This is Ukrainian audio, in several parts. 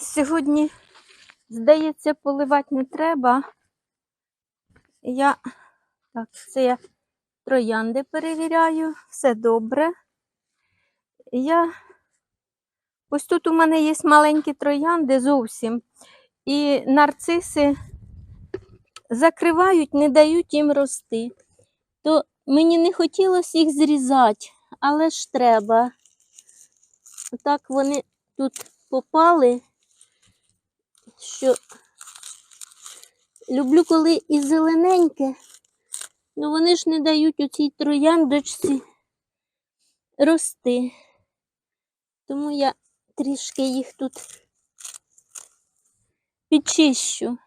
Сьогодні, здається, поливати не треба. Я так, це я троянди перевіряю, все добре. Я ось тут у мене є маленькі троянди зовсім. І нарциси закривають, не дають їм рости. То мені не хотілося їх зрізати, але ж треба. Так вони тут попали, що люблю, коли і зелененьке, ну вони ж не дають у цій трояндочці рости. Тому я трішки їх тут підчищу.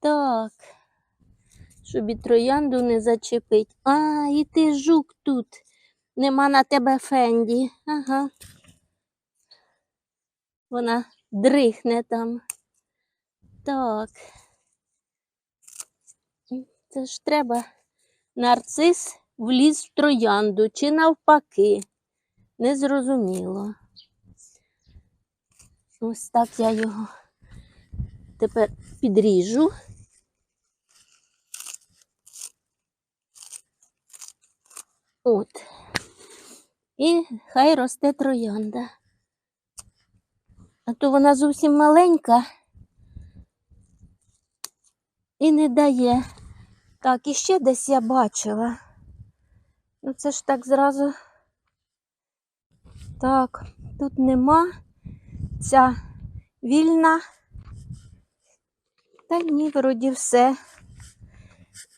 Так, щоб і троянду не зачепить. А, і ти жук тут. Нема на тебе фенді. Ага. Вона дрихне там. Так. Це ж треба. Нарцис вліз в троянду чи навпаки. Незрозуміло. Ось так я його тепер підріжу. От. І хай росте троянда. А то вона зовсім маленька і не дає. Так, і ще десь я бачила. Ну це ж так зразу. Так, тут нема. Ця вільна. Та ні, вроді все.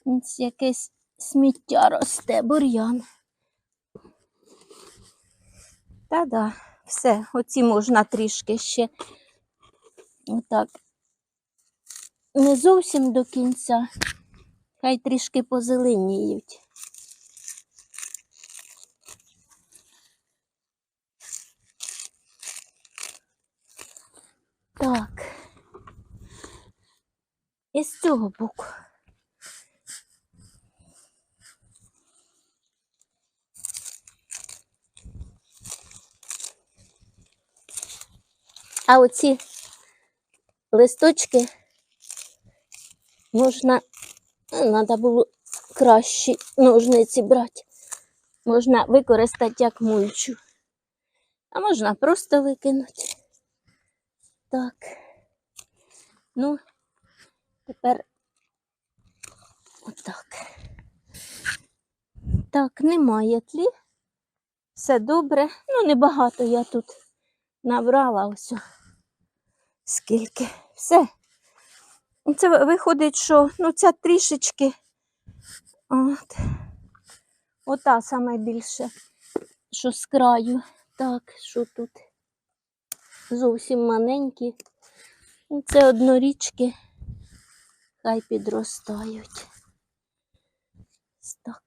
Ось якесь сміття росте, бур'ян. Та-да, все, оці можна трішки ще. Отак. Не зовсім до кінця. Хай трішки позеленіють. Так. І з цього боку. А оці листочки можна, треба було кращі ножниці брати. Можна використати як мульчу. А можна просто викинути. Так. Ну, тепер отак. Так, немає тлі. Все добре. Ну, небагато я тут набрала ось. Скільки. Все. Це виходить, що ну, ця трішечки. От. Ота саме більше, що з краю. Так, що тут? Зовсім маленькі. Ну, Це однорічки. Хай підростають. Так.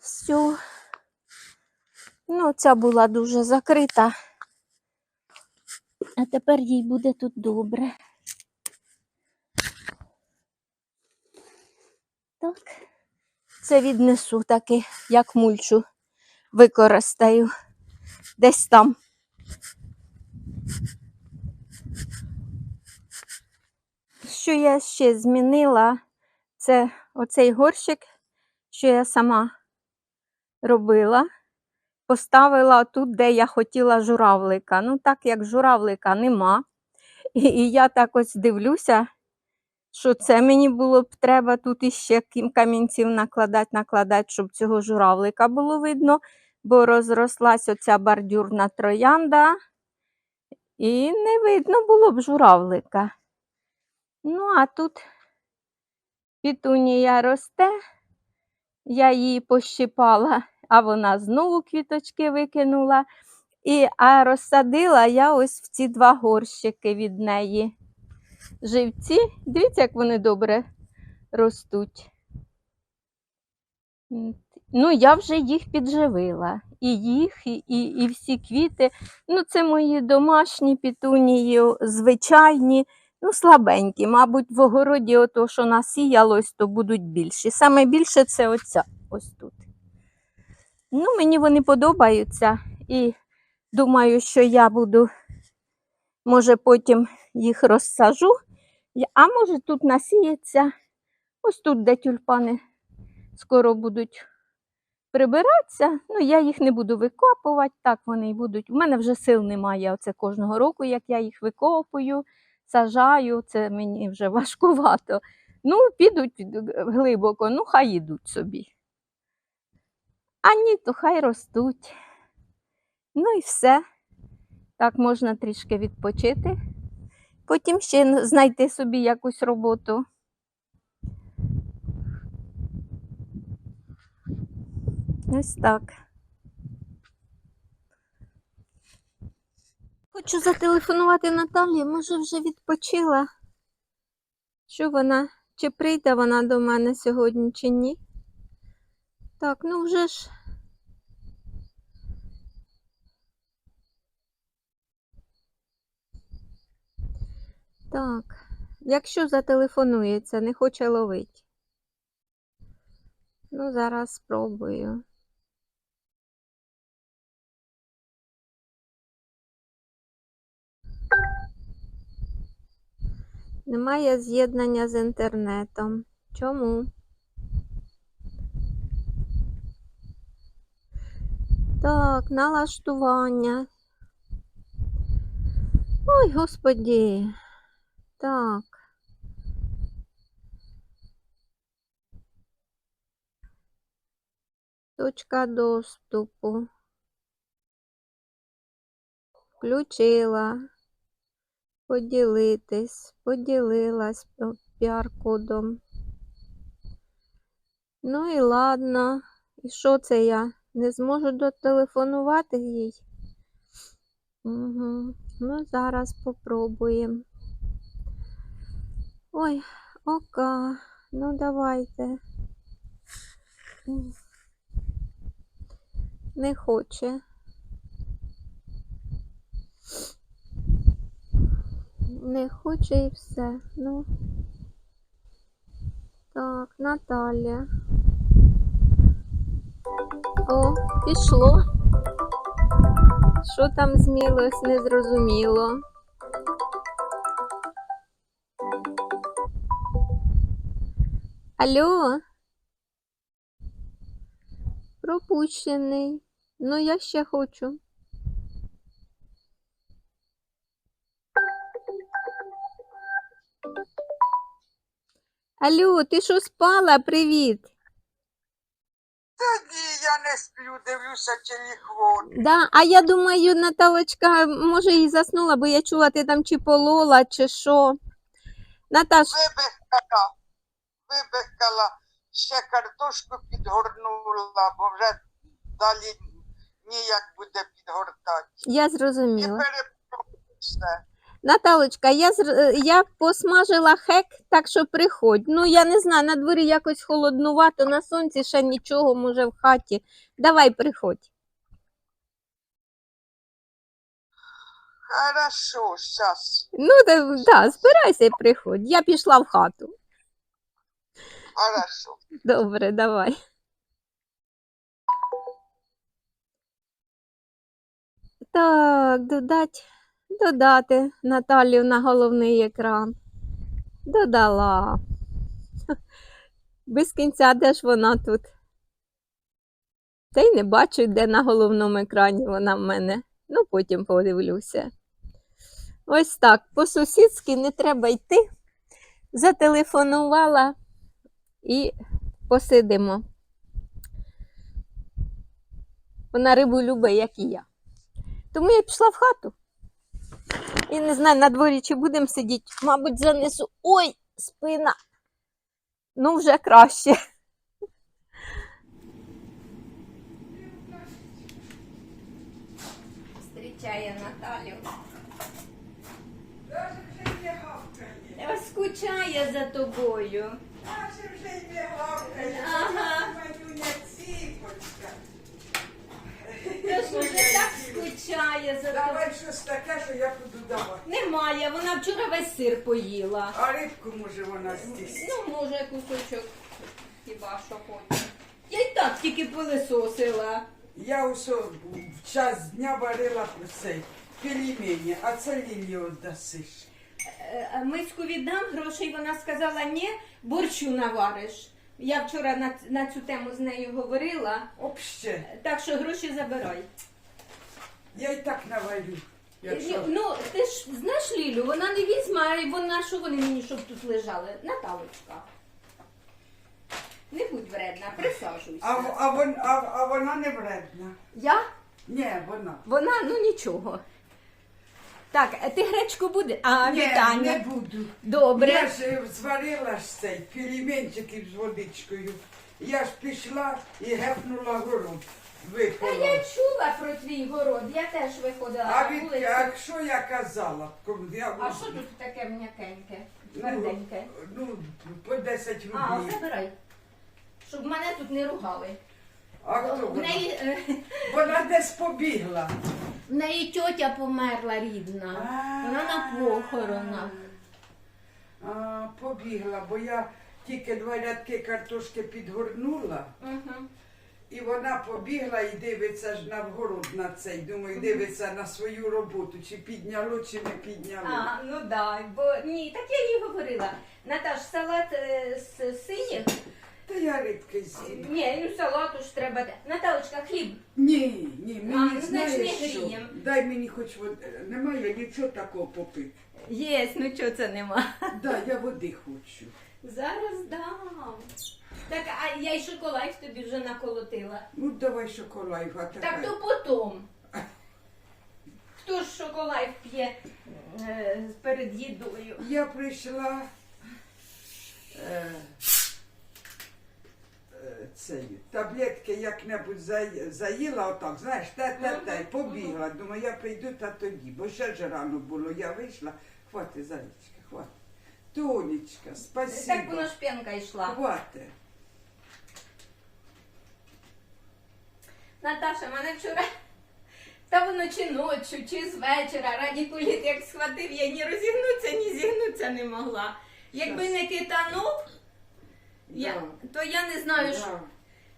Все. Ну, ця була дуже закрита. А тепер їй буде тут добре. Так. Це віднесу таки, як мульчу використаю десь там. Що я ще змінила, це оцей горщик, що я сама робила. Поставила тут, де я хотіла журавлика. Ну, так як журавлика нема. І, і я так ось дивлюся, що це мені було б треба тут іще камінців накладати, накладати, щоб цього журавлика було видно, бо розрослась оця бордюрна троянда, і не видно було б журавлика. Ну, а тут пітунія росте, я її пощипала, а вона знову квіточки викинула. І, а розсадила я ось в ці два горщики від неї. Живці, дивіться, як вони добре ростуть. Ну, я вже їх підживила. І їх, і, і, і всі квіти. Ну, це мої домашні пітунії, звичайні, ну, слабенькі. Мабуть, в огороді ото, що насіялось, то будуть більші. Саме більше це оця ось тут. Ну, мені вони подобаються і думаю, що я буду Може, потім їх розсажу. А може тут насіється. Ось тут, де тюльпани скоро будуть прибиратися. Ну, я їх не буду викопувати, так вони й будуть. У мене вже сил немає оце кожного року, як я їх викопую, сажаю, це мені вже важкувато. Ну, підуть глибоко, ну хай ідуть собі. А ні, то хай ростуть. Ну і все. Так можна трішки відпочити. Потім ще знайти собі якусь роботу. Ось так. Хочу зателефонувати Наталі, може вже відпочила. Що вона? Чи прийде вона до мене сьогодні, чи ні? Так, ну вже ж. Так, якщо зателефонується, не хоче ловити. Ну, зараз спробую. Немає з'єднання з інтернетом. Чому? Так, налаштування. Ой, господі. Так. Точка доступу. Включила. Поділитись. Поділилась піар-кодом. Ну і ладно. І що це я? Не зможу дотелефонувати їй? Угу. Ну, зараз попробуємо. Ой, ока. Ну, давайте. Не хоче. Не хоче і все. Ну. Так, Наталя. О, пішло. Що там змілось, незрозуміло. Алло? Пропущений. Ну, я ще хочу. Алло, ти що спала? Привіт. Не сплю, дивлюся телефон. Да, а я думаю, Наталочка, може, і заснула, бо я чула, ти там чи полола, чи що. Наташ, Вибихкала, вибихкала, ще картошку підгорнула, бо вже далі ніяк буде підгортати. я І зрозуміла. перепробую все. Наталочка, я, зр- е, я посмажила хек, так що приходь. Ну, я не знаю, на дворі якось холоднувато, на сонці ще нічого, може, в хаті. Давай приходь. Хорошо, щас. Ну, да, да, збирайся і приходь. Я пішла в хату. Хорошо. Добре, давай. Так, додать, додати Наталію на головний екран. Додала. Без кінця, де ж вона тут? Та й не бачу, де на головному екрані вона в мене. Ну, потім подивлюся. Ось так, по-сусідськи не треба йти. Зателефонувала і посидимо. Вона рибу любить, як і я. Тому я пішла в хату. І не знаю, на дворі чи будемо сидіти. Мабуть, занесу. Ой, спина. Ну, вже краще. Зустрічає Наталю. Гавкає. Скучає за тобою. Даже вже й не гавкає. Ага. Манюня ціпочка. Ж уже так скучає за тобою. Давай щось таке, що я буду давати. Немає, вона вчора весь сир поїла. А рибку може вона з'їсть. Ну, може, кусочок хіба що хоче. Я й так тільки пилисосила. Я усе в час дня варила цей пельмені, а це Лілі віддасиш. Е, Миську віддам грошей, вона сказала, ні, борщу навариш. Я вчора на, на цю тему з нею говорила, Обще, так що гроші забирай. я і так наварю. Якщо... Ну, ти ж знаєш Лілю, вона не візьме, а вона що вони мені щоб тут лежали? Наталочка. Не будь вредна, присаджуйся. А, в- а, вон, а, а вона не вредна. Я? Ні, вона. Вона, ну нічого. Так, е, ти гречку буде? А, Ні, вітання. не буду. Добре. Я ж е, зварила ж цей пельменчиків з водичкою. Я ж пішла і гепнула город. Та я Випала. чула про твій город, я теж виходила А на від вулицю. а що я казала? Я, А що тут таке м'якеньке, ну, тверденьке? ну, по 10 А, рублів. забирай. Щоб мене тут не ругали. А хто В вона? неї, е, Вона десь побігла. в неї тьотя померла рідна. Вона на похоронах. А, побігла, бо я тільки два рядки картошки підгорнула, і вона побігла і дивиться ж на вгород на цей. Думаю, дивиться на свою роботу, чи підняло, чи не підняло. А, ну да, бо ні, так я їй говорила. Наташ, салат е, з синіх. Та я рибки з'їм. Ні, ну салату ж треба. Наталочка, хліб. Ні, ні, мені ну, значить, знаєш не що? грієм. Дай мені хоч води. Немає нічого такого попити. Є, ну чого це нема. Дай, я води хочу. Зараз дам. Так, а я й шоколад тобі вже наколотила. Ну давай шоколад, а Так то потом. Хто ж шоколад п'є е, перед їдою? Я прийшла е, е, таблетки як-небудь за- заїла отак, знаєш, те, те, те, побігла. Думаю, я прийду та тоді, бо ще ж рано було. Я вийшла, хвати, Зарічка, хвати. Тонечка, Так воно ж йшла. Хвати. Наташа, мене вчора. Та воно чи ночі, чи з вечора, раді куліт, як схватив, я ні розігнутися, ні зігнутися не могла. Якби не китанув, я, Да. то я не знаю, що, Да.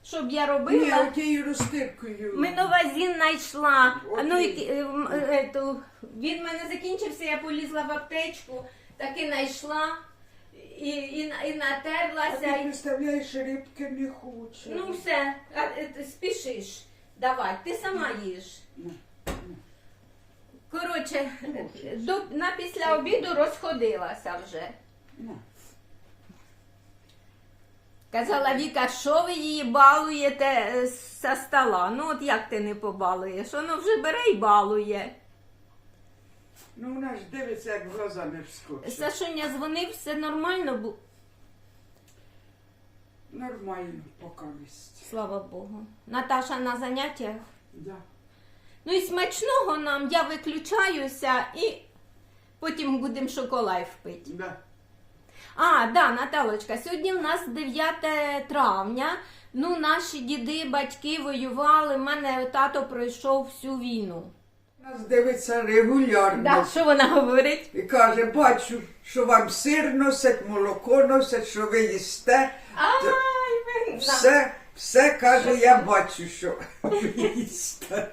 Що б я Ні, робила. отією розтиркою. Миновазін знайшла. А ну, Окей. і, е, м, е, то, він в мене закінчився, я полізла в аптечку, таки знайшла і, і, і А ти натерлася. І, представляєш, рибки не хоче. ну все, а, е, ти спішиш. Давай, ти сама їж. Ну, Коротше, до, на після обіду розходилася вже. на. Казала Віка, що ви її балуєте е, зі стола? Ну от як ти не побалуєш? Воно вже бере і балує. Ну, вона ж дивиться, як в глаза не вскочить. Сашуня дзвонив, все нормально було. Нормально, поки. Слава Богу. Наташа на заняттях. Да. Ну і смачного нам, я виключаюся і потім будемо шоколад пити. Да. А, да, Наталочка, сьогодні в нас 9 травня. Ну, наші діди, батьки воювали. в мене тато пройшов всю війну. Нас дивиться регулярно. Да, що вона говорить? І каже, бачу, що вам сир носять, молоко носять, що ви їсте. Ай, ви- Все, все каже, я бачу, що ви їсте.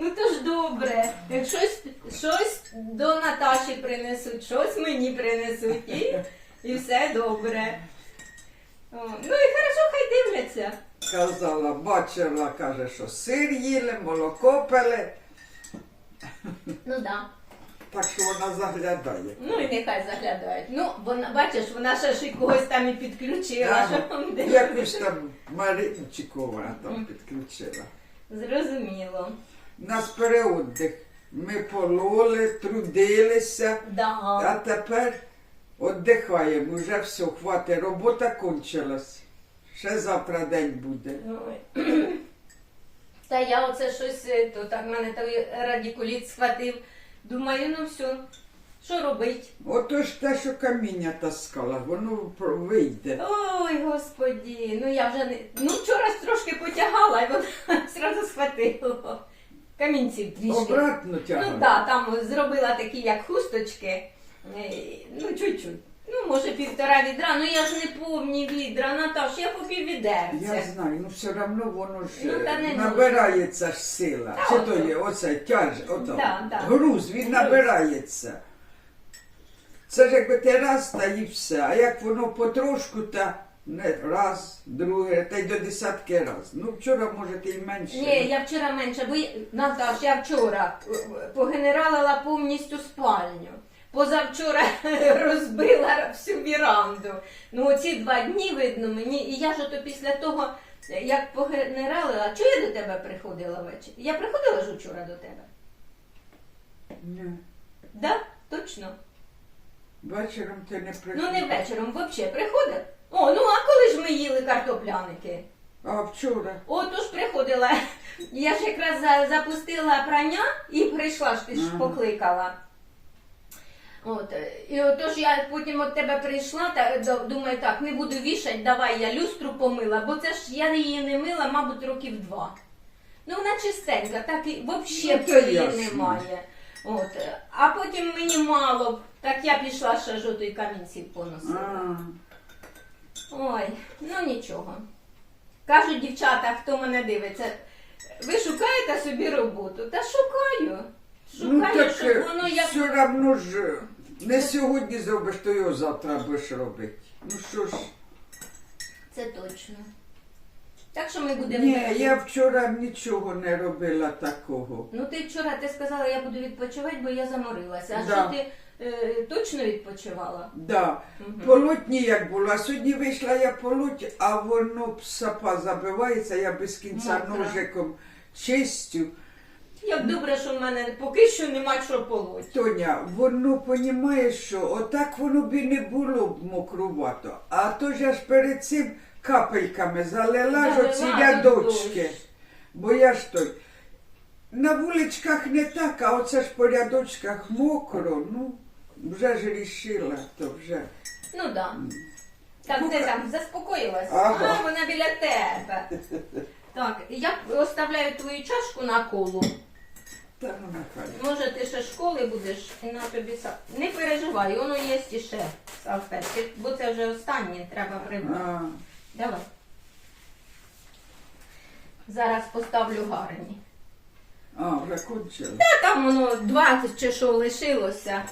Ну то ж добре. Як щось, щось до Наташі принесуть, щось мені принесуть. І, і все добре. О, ну і хорошо, хай дивляться. Казала, бачила, каже, що сир їли, молоко пили. Ну да. Так що вона заглядає. Ну і нехай заглядають. Ну, вона, бачиш, вона ще ж і когось там і підключила. Ага. що там дивиться. Якусь там Марину вона там підключила. Зрозуміло. Нас переотдих. Ми пололи, трудилися, Да. а тепер віддихаємо. Уже все, хватить, робота кончилась. Ще завтра день буде. Ой. Та я оце щось, е, то так мене той радікуліт схватив. Думаю, ну все, що робить? Ото ж те, що каміння таскала, воно вийде. Ой, господі, ну я вже не. Ну вчора ж трошки потягала, і воно зразу схватило. Камінців трішки. Обратно Ну так, да, там зробила такі, як хусточки. Е, Ну, чуть-чуть. Ну, може, півтора відра, ну я ж не повні відра, Наташ, я по Я знаю, ну все одно воно ж Ну, та не е, набирається ж сила. Та ото. то є оце тяж, ото, Да, да. груз, він Груз. набирається. Це ж якби ти раз та і все. А як воно потрошку, та не раз, друге, та й до десятки раз. Ну вчора може ти й менше. Ні, я вчора менше, бо я- Наташ, я вчора е, погенералила повністю спальню. Позавчора розбила всю віранду. Ну оці два дні видно мені, і я ж ото після того, як погенералила, чого я до тебе приходила ввечері? Я приходила ж вчора до тебе? Ні. Да? Точно? Вечором ти не приходила. Ну не вечором, взагалі приходив. О, ну а коли ж ми їли картопляники? А вчора. Отож приходила. Я ж якраз за- запустила прання і прийшла ж ти ж покликала. От, і отож я потім від тебе прийшла, та думаю, так, не буду вішати, давай я люстру помила, бо це ж я її не мила, мабуть, років два. Ну, вона чистенька, так і взагалі Ну, її немає. От. А потім мені мало, так я пішла ще жовтий камінців поносила. Ой, ну нічого. Кажуть дівчата, хто мене дивиться, ви шукаєте собі роботу? Та шукаю. ну Шукаю, так щоб воно як. все одно ж не сьогодні зробиш, то його завтра будеш робити. Ну що ж. Це точно. Так що ми будемо. Ні, я вчора нічого не робила такого. Ну ти вчора ти сказала, я буду відпочивати, бо я заморилася. А Да. що ти е, точно відпочивала? Да. Мгм. Полоть ніяк було. А сьогодні вийшла я полоть, а воно сапа забивається, я без кінця Мокра. ножиком чистю. Як добре, що в мене поки що нема що полоть. Тоня, воно понімаєш, що отак воно б і не було б мокрувато. А то ж я ж перед цим капельками залила ж оці рядочки. дощ. Бо я ж той. На вуличках не так, а оце ж по рядочках мокро, ну, вже ж рішила, то вже. Ну да. Так, ти там заспокоїлась? Ага. А, вона біля тебе. Так, я оставляю твою чашку на колу. Та ну нехай. Може, ти ще школи будеш і на тобі сам. Не переживай, воно є ще салфетки, бо це вже останнє, треба прибрати. А, Давай. Зараз поставлю гарні. а, вже кончила. Та там воно 20 чи що лишилося.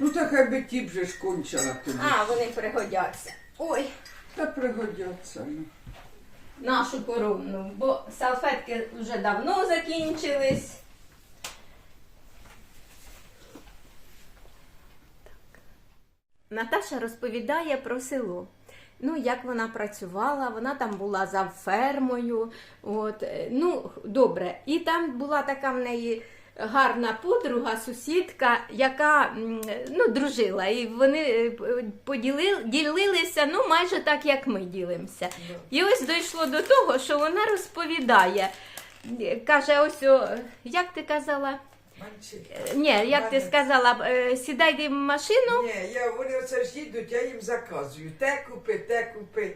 Ну так хай би ті вже ж кончила тобі. А, вони пригодяться. Ой, Та пригодяться. Ну. нашу коронну, бо салфетки вже давно закінчились. Наташа розповідає про село. Ну, як вона працювала, вона там була за фермою. От, е, ну, добре. І там була така в неї гарна подруга, сусідка, яка ну, дружила. І вони е, поділили, ділилися ну, майже так, як ми ділимося. І ось дійшло до того, що вона розповідає. е, Каже, ось, о, як ти казала? Ні, як ти сказала, е, сідайте в машину. Ні, я, вони оце ж їдуть, я їм заказую. Те купи, те купи.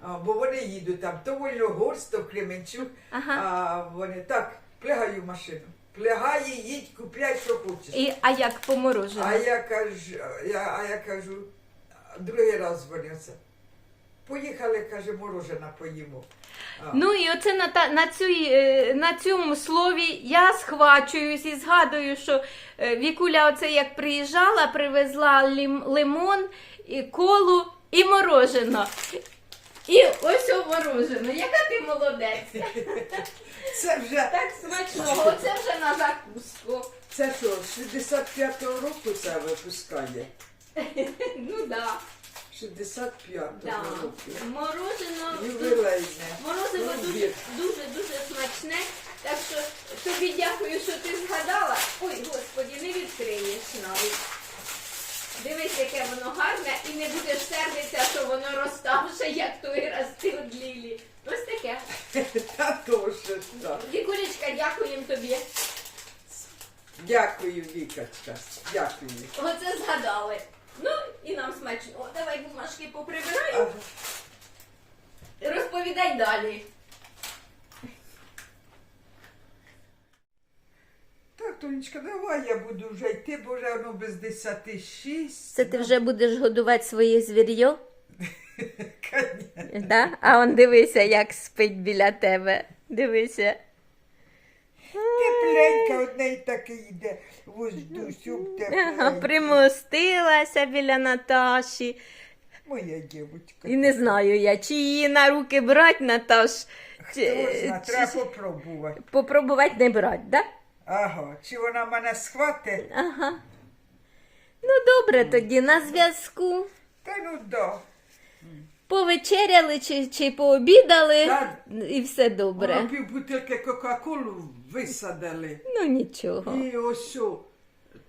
А, бо вони їдуть там то Вольногорськ, то Кременчук. Ага. А вони так, плягаю в машину. Плягає, їдь, купляй, що хочеш. І, а як по мороженому? А я кажу, я, а я кажу, другий раз вони оце. Поїхали, каже, морожена поїмо. А, Ну і оце на, та, на, цю, е, на цьому слові я схвачуюсь і згадую, що е, Вікуля оце як приїжджала, привезла лім, лимон, і колу і морожено. І ось о морожено. Яка ти молодець. Це вже, Так смачного, оце вже на закуску. це що, з 65-го року це випускає? Ну да. 65-го да. року. Морожено. Ювілейне. Морозиво Ну, дуже, є. дуже, дуже смачне. Так що тобі дякую, що ти згадала. Ой, господі, не відкриєш навіть. Дивись, яке воно гарне, і не будеш сердитися, що воно розставше, як той рости від Лілі. Ось таке. Та то так. Вікулечка, дякуємо тобі. Дякую, Вікачка. Дякую. Оце згадали. Ну, і нам смачно. О, давай бумажки поприбираю. Ага. Розповідай далі. Так, Тонечка, давай я буду вже йти, бо вже воно без десяти шість. Це ти вже будеш годувати своє звір'йо? Да? А он дивися, як спить біля тебе. Дивися. Тепленька одне і таке йде. Воздусюк Ага, тепленька. примостилася біля Наташі. Моя дівчинка. І не знаю я, чи її на руки брати, Наташ. Хто зна, треба попробувати. попробувати не брати, да? Ага, чи вона мене схватить? Ага. Ну, добре тоді, на зв'язку. Та ну да. Повечеряли чи, чи пообідали, Так. і все добре. Вона пів бутилки Кока-Колу висадили. Ну нічого. І ось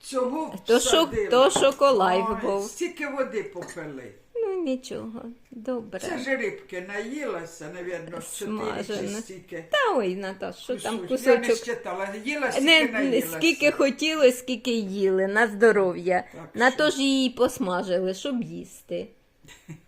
цього То всадили. то шоколайф Ой, був. Стільки води попили. Ну нічого, добре. Це ж рибки наїлася, навірно, чотири чи стільки. Та ой, Наташ, що там Кусочок. Я не считала, їла, стільки Не, наїлася. скільки хотіли, скільки їли, на здоров'я. На що? то ж її посмажили, щоб їсти.